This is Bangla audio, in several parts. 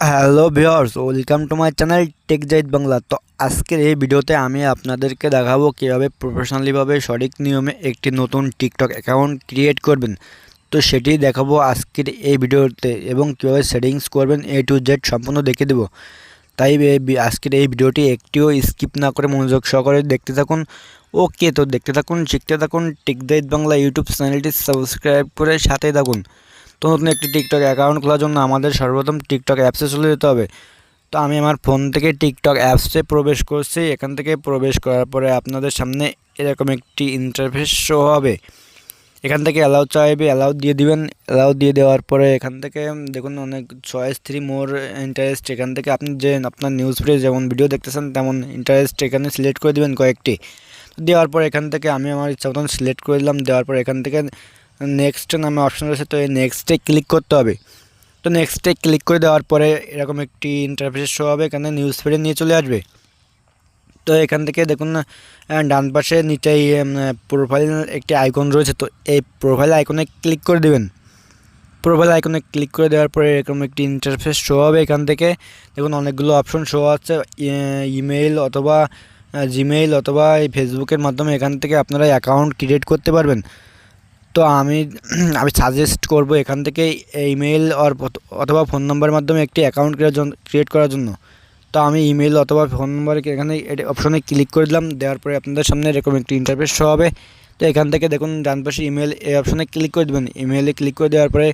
Hello viewers welcome to my channel Tech Zaid Bangla. তো আজকের এই ভিডিওতে আমি আপনাদেরকে দেখাবো কীভাবে প্রফেশনালিভাবে সঠিক নিয়মে একটি নতুন টিকটক অ্যাকাউন্ট ক্রিয়েট করবেন। তো সেটি দেখাবো আজকের এই ভিডিওতে এবং কীভাবে সেটিংস করবেন এ টু জেড সম্পূর্ণ দেখে দেবো। তাই আজকের এই ভিডিওটি একটিও স্কিপ না করে মনোযোগ সহকারে দেখতে থাকুন। ওকে, তো দেখতে থাকুন, শিখতে থাকুন টেক জাইদ বাংলা ইউটিউব চ্যানেলটি সাবস্ক্রাইব করে সাথে থাকুন। তো নতুন একটি টিকটক অ্যাকাউন্ট খোলার জন্য আমাদের সর্বপ্রথম টিকটক অ্যাপসে চলে যেতে হবে। তো আমি আমার ফোন থেকে টিকটক অ্যাপসে প্রবেশ করছি। এখান থেকে প্রবেশ করার পরে আপনাদের সামনে এরকম একটি ইন্টারফেস শো হবে। এখান থেকে অ্যালাউ চাইবে অ্যালাউ দিয়ে দিবেন। অ্যালাউ দিয়ে দেওয়ার পরে এখান থেকে দেখুন অনেক চয়েস থ্রি মোর ইন্টারেস্ট এখান থেকে আপনি যে আপনার নিউজ ফিডে যেমন ভিডিও দেখতেছেন, তেমন ইন্টারেস্ট এখানে সিলেক্ট করে দিবেন কয়েকটি। দেওয়ার পর এখান থেকে আমি আমার ইচ্ছা মতন সিলেক্ট করে দিলাম। দেওয়ার পর এখান থেকে নেক্সট নামে অপশন রয়েছে, তো এই নেক্সটে ক্লিক করতে হবে। তো নেক্সটে ক্লিক করে দেওয়ার পরে এরকম একটি ইন্টারফেস শো হবে, এখানে নিউজ ফিডে নিয়ে চলে আসবে। তো এখান থেকে দেখুন ডান পাশে নিচেই প্রোফাইল একটি আইকন রয়েছে, তো এই প্রোফাইল আইকনে ক্লিক করে দেবেন। প্রোফাইল আইকনে ক্লিক করে দেওয়ার পরে এরকম একটি ইন্টারফেস শো হবে এখান থেকে। দেখুন অনেকগুলো অপশন শো আছে ইমেইল অথবা জিমেইল অথবা এই ফেসবুকের মাধ্যমে এখান থেকে আপনারা অ্যাকাউন্ট ক্রিয়েট করতে পারবেন। তো আমি আমি সাজেস্ট করব এখান থেকে ইমেল আর অথবা ফোন নাম্বারের মাধ্যমে একটি অ্যাকাউন্ট ক্রিয়েট করার জন্য। তো আমি ইমেল অথবা ফোন নাম্বারে এখানে অপশনে ক্লিক করে দিলাম, দেওয়ার পরে আপনাদের সামনে এরকম একটি ইন্টারফেস শো হবে। তো এখান থেকে দেখুন, ডান পাশে ইমেল এই অপশনে ক্লিক করে দেবেন। ইমেলে ক্লিক করে দেওয়ার পরে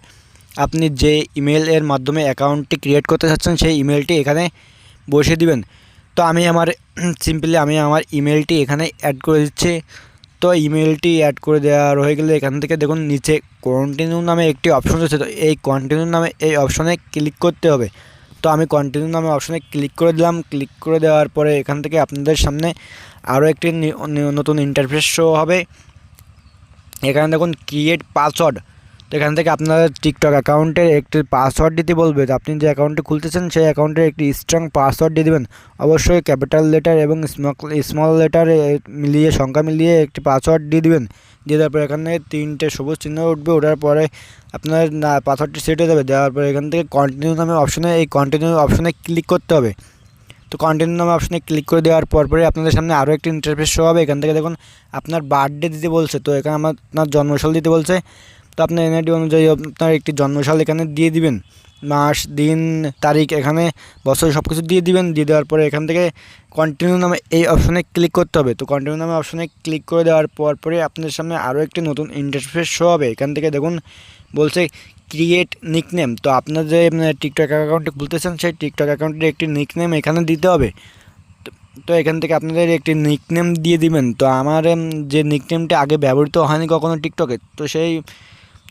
আপনি যে ইমেল এর মাধ্যমে অ্যাকাউন্টটি ক্রিয়েট করতে চাচ্ছেন, সেই ইমেলটি এখানে বসিয়ে দিবেন। তো আমি আমার সিম্পলি আমি আমার ইমেলটি এখানে অ্যাড করে দিচ্ছি। তো ইমেলটি অ্যাড করে দেওয়া হয়ে গেলে এখান থেকে দেখুন নিচে কন্টিনিউ নামে একটি অপশন রয়েছে। তো এই কন্টিনিউ নামে এই অপশনে ক্লিক করতে হবে। তো আমি কন্টিনিউ নামে অপশনে ক্লিক করে দিলাম। ক্লিক করে দেওয়ার পরে এখান থেকে আপনাদের সামনে আরও একটি নতুন ইন্টারফেস শো হবে। এখানে দেখুন ক্রিয়েট পাসওয়ার্ড তো এখান থেকে আপনাদের টিকটক অ্যাকাউন্টের একটি পাসওয়ার্ড দিতে বলবে। তো আপনি যে অ্যাকাউন্টটি খুলতেছেন, সেই অ্যাকাউন্টের একটি স্ট্রং পাসওয়ার্ড দিয়ে দেবেন। অবশ্যই ক্যাপিটাল লেটার এবং স্মল লেটার মিলিয়ে, সংখ্যা মিলিয়ে একটি পাসওয়ার্ড দিয়ে দিবেন। দিয়ে দেওয়ার পর এখানে তিনটে সবুজ চিহ্ন উঠবে, ওঠার পরে আপনার না পাসওয়ার্ডটি সেট হয়ে যাবে। দেওয়ার পরে এখান থেকে কন্টিনিউ নামে অপশনে এই কন্টিনিউ অপশনে ক্লিক করতে হবে। তো কন্টিনিউ নামে অপশনে ক্লিক করে দেওয়ার পর পরে আপনাদের সামনে আরও একটি ইন্টারফেস শো হবে। এখান থেকে দেখুন, আপনার বার্থডে দিতে বলছে। তো এখানে আমার, আপনার জন্মসাল দিতে বলছে। তো আপনার এনআইডি অনুযায়ী আপনার একটি জন্মসাল এখানে দিয়ে দিবেন। মাস, দিন, তারিখ এখানে, বছর সব কিছু দিয়ে দিবেন। দিয়ে দেওয়ার পরে এখান থেকে কন্টিনিউ নামে এই অপশনে ক্লিক করতে হবে। তো কন্টিনিউ নামে অপশনে ক্লিক করে দেওয়ার পর পরে আপনাদের সামনে আরও একটি নতুন ইন্টারফেস শো হবে। এখান থেকে দেখুন, বলছে ক্রিয়েট নিকনেম তো আপনার যে টিকটক অ্যাকাউন্টটি খুলতেছেন, সেই টিকটক অ্যাকাউন্টের একটি নিকনেম এখানে দিতে হবে। তো- এখান থেকে আপনাদের একটি নিকনেম দিয়ে দিবেন। তো আমার যে নিকনেমটা আগে ব্যবহৃত হয়নি কখনো টিকটকে তো সেই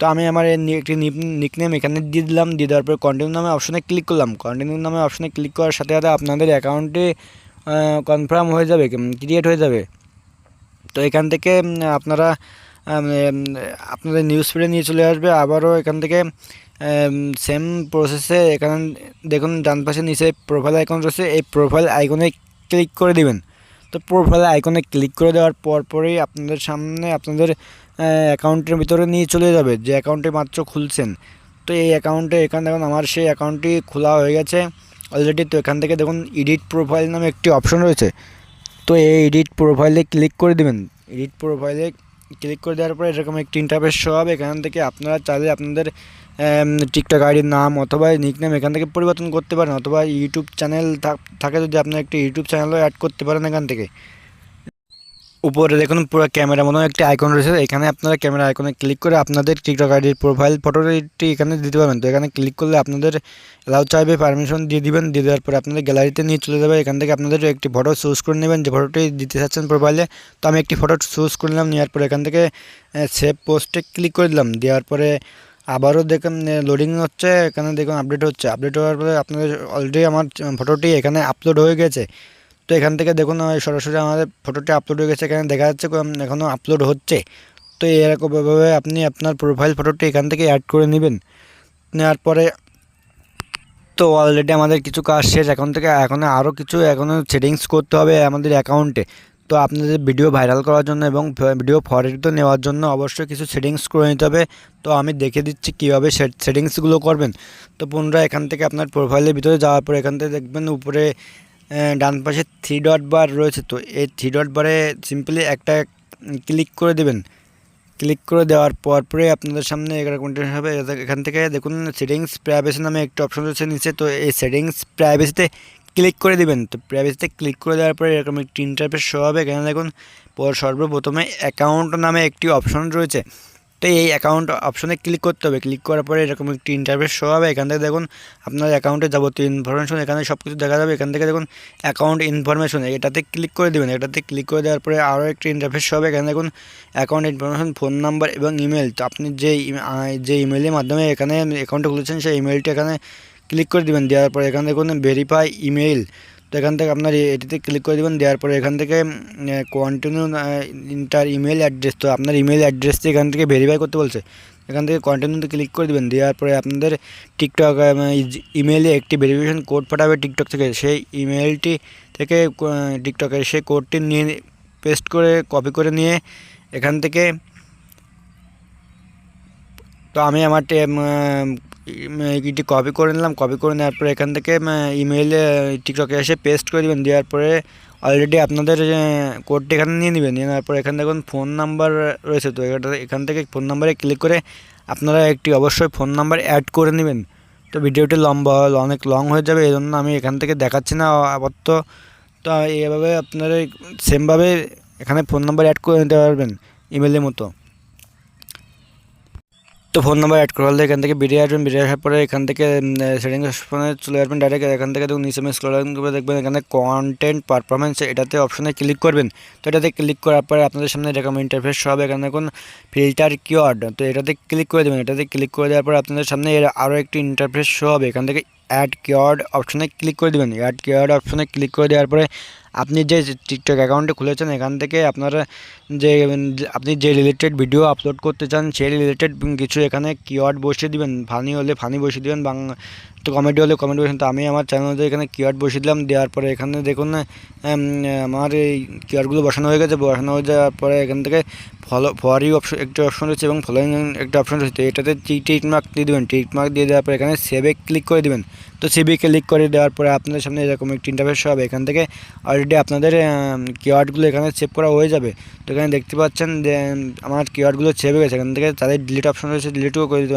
তো আমি আমার একটি নিকনেম এখানে দিয়ে দিলাম, দিয়ে দেওয়ার পর কন্টিনিউ নামে অপশনে ক্লিক করলাম। কন্টিনিউ নামে অপশনে ক্লিক করার সাথে সাথে আপনাদের অ্যাকাউন্টে কনফার্ম হয়ে যাবে ক্রিয়েট হয়ে যাবে। তো এখান থেকে আপনারা আপনাদের নিউজ ফিডে নিয়ে চলে আসবে, আবারও এখান থেকে সেম প্রসেসে এখানে দেখুন, ডান পাশে নিচে প্রোফাইল আইকন রয়েছে, এই প্রোফাইল আইকনে ক্লিক করে দিবেন। তো প্রোফাইল আইকনে ক্লিক করে দেওয়ার পর পরেই আপনাদের সামনে, আপনাদের অ্যাকাউন্টের ভিতরে নিয়ে চলে যাবে, যে অ্যাকাউন্টে মাত্র খুলছেন। তো এই অ্যাকাউন্টে এখানে দেখুন, আমার সেই অ্যাকাউন্টটি খোলা হয়ে গেছে অলরেডি তো এখান থেকে দেখুন এডিট প্রোফাইল নামে একটি অপশন রয়েছে। তো এই এডিট প্রোফাইলে ক্লিক করে দেবেন। এডিট প্রোফাইলে ক্লিক করে দেওয়ার পরে এরকম একটি ইন্টারফেস শো হবে। এখান থেকে আপনারা চাইলে আপনাদের টিকটক আইডির নাম অথবা নিকনেম এখান থেকে পরিবর্তন করতে পারেন। অথবা ইউটিউব চ্যানেল থাকে যদি আপনার একটি ইউটিউব চ্যানেলও অ্যাড করতে পারেন এখান থেকে। উপরে দেখুন পুরো ক্যামেরা মতো একটি আইকন রয়েছে। এখানে আপনারা ক্যামেরা আইকনে ক্লিক করে আপনাদের টিকটক আইডির প্রোফাইল ফটোটি এখানে দিতে পারবেন। তো এখানে ক্লিক করলে আপনাদের অ্যালাউ চাইবে পারমিশন দিয়ে দিবেন, দিয়ে দেওয়ার পরে আপনাদের গ্যালারিতে নিয়ে চলে যাবে। এখান থেকে আপনাদের একটি ফটো চুজ করে নেবেন। যে ফটোটি দিতে চাচ্ছেন প্রোফাইলে তো আমি একটি ফটো চুজ করে নিলাম, নেওয়ার পরে এখান থেকে সেভ পোস্টে ক্লিক করে দিলাম। দেওয়ার পরে আবারও দেখুন লোডিং হচ্ছে। এখানে দেখুন আপডেট হচ্ছে। আপডেট হওয়ার পরে আপনাদের অলরেডি আমার ফটোটি এখানে আপলোড হয়ে গেছে। তো এখান থেকে দেখুন সরাসরি আমাদের ফটোটি আপলোড হয়ে গেছে। এখানে দেখা যাচ্ছে এখনও আপলোড হচ্ছে। তো এরকমভাবে আপনি আপনার প্রোফাইল ফটোটি এখান থেকে অ্যাড করে নেবেন। নেওয়ার পরে তো অলরেডি আমাদের কিছু কাজ শেষ। এখন থেকে এখন আরও কিছু এখনও সেটিংস করতে হবে আমাদের অ্যাকাউন্টে তো আপনাদের ভিডিও ভাইরাল করার জন্য এবং ভিডিও ফরিত নেওয়ার জন্য অবশ্যই কিছু সেটিংস করে নিতে হবে। তো আমি দেখে দিচ্ছি কীভাবে সেটিংসগুলো করবেন। তো পুনরায় এখান থেকে আপনার প্রোফাইলের ভিতরে যাওয়ার পর এখান থেকে দেখবেন উপরে ডান পাশে থ্রি ডট বার রয়েছে তো। এই থ্রি ডট বারে সিম্পলি একটা ক্লিক করে দেবেন। ক্লিক করে দেওয়ার পর পরে আপনাদের সামনে এরকম interface হবে। এখান- থেকে দেখুন সেটিংস প্রাইভেসি নামে একটা অপশন রয়েছে নিচে। তো এই সেটিংস প্রাইভেসিতে ক্লিক করে দিবেন। তো প্রাইভেসিতে ক্লিক করে দেওয়ার পরে এরকম একটি ইন্টারফেস শো হবে। এখানে দেখুন, পর সর্বপ্রথমে অ্যাকাউন্ট নামে একটি অপশন রয়েছে। তো এই অ্যাকাউন্ট অপশনে ক্লিক করতে হবে। ক্লিক করার পরে এরকম একটি ইন্টারফেস শো হবে। এখান থেকে দেখুন, আপনার অ্যাকাউন্টে যাবতীয় ইনফরমেশন এখানে সব কিছু দেখা যাবে। এখান থেকে দেখুন অ্যাকাউন্ট ইনফরমেশন এটাতে ক্লিক করে দেবেন। এটাতে ক্লিক করে দেওয়ার পরে আরও একটি ইন্টারফেস শো হবে। এখানে দেখুন অ্যাকাউন্ট ইনফরমেশন ফোন নাম্বার এবং ইমেল তো আপনি যে যে ইমেলের মাধ্যমে এখানে অ্যাকাউন্টটা খুলেছেন, সেই ইমেলটি এখানে ক্লিক করে দিবেন। দেওয়ার পরে এখানে দেখুন ভেরিফাই ইমেল তো এখান থেকে আপনার এটিতে ক্লিক করে দেবেন, দেওয়ার পরে এখান থেকে কন্টিনিউ ইন্টার ইমেল অ্যাড্রেস তো আপনার ইমেল অ্যাড্রেসটি এখান থেকে ভেরিফাই করতে বলছে। এখান থেকে কন্টিনিউতে ক্লিক করে দেবেন, দেওয়ার পরে আপনাদের টিকটক ইমেলে একটি ভেরিফিকেশন কোড পাঠাবে টিকটক থেকে। সেই ইমেলটি থেকে টিকটকের সেই কোডটি নিয়ে পেস্ট করে কপি করে নিয়ে এখান থেকে, তো আমি আমার এটি কপি করে নিলাম। কপি করে নেওয়ার পরে এখান থেকে ইমেইলে টিকটকে এসে পেস্ট করে দেবেন। দেওয়ার পরে অলরেডি আপনাদের কোডটি এখানে নিয়ে নেবেন। নিয়ে নেওয়ার পরে এখানে দেখুন ফোন নাম্বার রয়েছে। তো এখান থেকে ফোন নাম্বারে ক্লিক করে আপনারা একটি অবশ্যই ফোন নাম্বার অ্যাড করে নেবেন। তো ভিডিওটি লম্বা, অনেক লং হয়ে যাবে। এই জন্য আমি এখান থেকে দেখাচ্ছি না আপাতত। তো এইভাবে আপনারা সেমভাবে এখানে ফোন নাম্বার অ্যাড করে নিতে পারবেন ইমেলের মতো। তো ফোন নাম্বার অ্যাড করা হলে এখান থেকে বেরিয়ে আসবেন বেরিয়ে আসার পরে এখান থেকে সেটিংস ফোনে চলে আসবেন ডাইরেক্ট এখান থেকে দেখুন, নিচে স্ক্রল করে দেখবেন, এখানে কন্টেন্ট পারফরমেন্স এটাতে অপশনে ক্লিক করবেন। তো এটাতে ক্লিক করার পরে আপনাদের সামনে এরকম ইন্টারফেস সব এখানে দেখুন ফিল্টার কিওয়ার্ড তো এটাতে ক্লিক করে দেবেন, এটাতে ক্লিক করে দেওয়ার পর আপনাদের সামনে আরও একটি ইন্টারফেস শো হবে। এখান থেকে অ্যাড কিওয়ার্ড অপশনে ক্লিক করে দেবেন। অ্যাড কিওয়ার্ড অপশনে ক্লিক করে দেওয়ার পরে আপনি যে টিকটক অ্যাকাউন্টে খুলেছেন, এখান থেকে আপনারা যে, আপনি যে রিলেটেড ভিডিও আপলোড করতে চান, সেই রিলেটেড কিছু এখানে কিওয়ার্ড বসিয়ে দিবেন। ফানি হলে ফানি বসিয়ে দিবেন, বাং তো কমেডি হলে কমেডি বসিয়ে তো আমি আমার চ্যানেলে এখানে কিওয়ার্ড বসিয়ে দিলাম। দেওয়ার পরে এখানে দেখুন না আমার এই কিওয়ার্ডগুলো বসানো হয়ে গেছে। বসানো হয়ে যাওয়ার পরে এখান থেকে ফলো ইউ অপশন একটা অপশন রয়েছে এবং ফলোয়িং একটা অপশন রয়েছে। এটাতে টিক মার্ক দিয়ে দেবেন। টিক মার্ক দিয়ে দেওয়ার পরে এখানে সেভে ক্লিক করে দেবেন। তো সেভে ক্লিক করে দেওয়ার পরে আপনাদের সামনে এরকম একটি ইন্টারফেস হবে। এখান থেকে অলরেডি আপনাদের কিওয়ার্ডগুলো এখানে সেভ করা হয়ে যাবে। তো এখানে দেখতে পাচ্ছেন যে আমার কিওয়ার্ডগুলো সেভ হয়ে গেছে। এখান থেকে তাদের ডিলিট অপশন রয়েছে ডিলিটও করে দিতে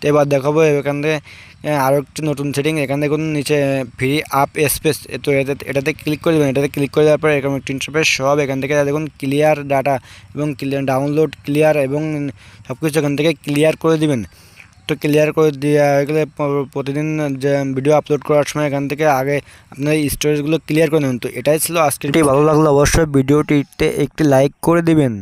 তো এবার দেখাবো এখান থেকে আরও একটি নতুন সেটিং এখানে দেখুন, নিচে ফ্রি আপ স্পেস তো এটাতে এটাতে ক্লিক করে দেবেন। এটাতে ক্লিক করে দেওয়ার পরে এরকম একটি ইন্টারফেস সব এখান থেকে দেখুন ক্লিয়ার ডাটা এবং ডাউনলোড ক্লিয়ার এবং সব কিছু এখান থেকে ক্লিয়ার করে দিবেন। তো ক্লিয়ার করে দেওয়া হয়ে গেলে প্রতিদিন যে ভিডিও আপলোড করার সময় এখান থেকে আগে আপনার স্টোরেজগুলো ক্লিয়ার করে নেবেন তো এটাই ছিল আজকে ভালো লাগল অবশ্যই ভিডিওটিতে একটি লাইক করে দিবেন।